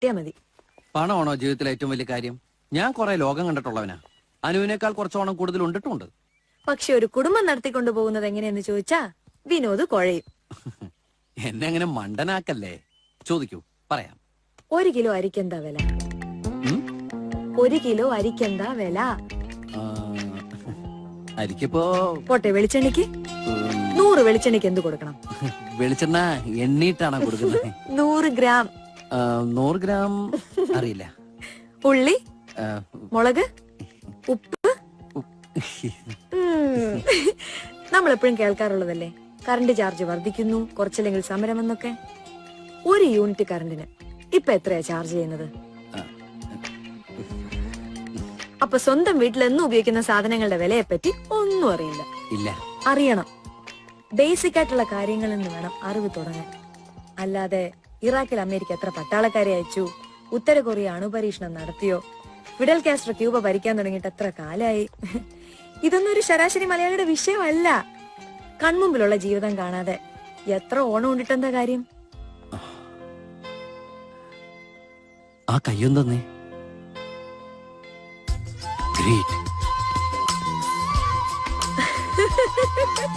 കിട്ടിയാ മതി. പണമാണോ ജീവിതത്തിലെ ഏറ്റവും വലിയ കാര്യം? ഞാൻ കുറെ ലോകം കണ്ടിട്ടുള്ളവനാ. അനുവിനേക്കാൾ കുറച്ചോണം കൂടുതൽ ഉണ്ടിട്ടുണ്ട്. പക്ഷെ ഒരു കുടുംബം നടത്തിക്കൊണ്ടു പോകുന്നത് എങ്ങനെയെന്ന് ചോദിച്ചാ വിനോദ് കുഴയും. എന്നെ അങ്ങനെ മണ്ടനാക്കല്ലേ? ചോദിക്കൂ പറയാം. ഒരു കിലോ അരിക്കെന്താ വില? ഒരു കിലോ അരിക്കെന്താ വില? ആ, അരിക്കിപ്പോ പോട്ടെ വെളിച്ചെണ്ണയ്ക്ക്? നൂറ് വെളിച്ചെണ്ണയ്ക്ക് എന്ത് കൊടുക്കണം? വെളിച്ചെണ്ണ എണ്ണീട്ടാണ് കൊടുക്കുന്നത്? നൂറ് ഗ്രാം. നൂറ് ഗ്രാം അറിയില്ല. ഉള്ളി മുളക് ഉപ്പ്. നമ്മൾ എപ്പോഴും കേൾക്കാറുള്ളതല്ലേ? കറണ്ട് ചാർജ് വർദ്ധിക്കുന്നു കുറച്ചില്ലെങ്കിൽ സമരമെന്നൊക്കെ ഒരു യൂണിറ്റ് കറണ്ടിന് ഇപ്പൊ എത്രയാ ചാർജ് ചെയ്യുന്നത്? അപ്പൊ സ്വന്തം വീട്ടിൽ എന്നും ഉപയോഗിക്കുന്ന സാധനങ്ങളുടെ വിലയെ പറ്റി ഒന്നും അറിയില്ല. ഇല്ല. അറിയണം. ബേസിക് ആയിട്ടുള്ള കാര്യങ്ങളിൽ നിന്ന് വേണം അറിവ് തുടങ്ങാൻ. അല്ലാതെ ഇറാഖിൽ അമേരിക്ക എത്ര പട്ടാളക്കാരെ അയച്ചു? ഉത്തര കൊറിയ അണുപരീക്ഷണം നടത്തിയോ? ഫിഡൽ കാസ്ട്രോ ക്യൂബ ഭരിക്കാൻ തുടങ്ങിയിട്ട് എത്ര കാലായി? ഇതൊന്നും ഒരു ശരാശരി മലയാളിയുടെ വിഷയമല്ല. കൺമുമ്പിലുള്ള ജീവിതം കാണാതെ എത്ര ഓണം ഉണ്ടിട്ടെന്താ കാര്യം? ആ കയ്യും തന്നേ ഗ്രേറ്റ്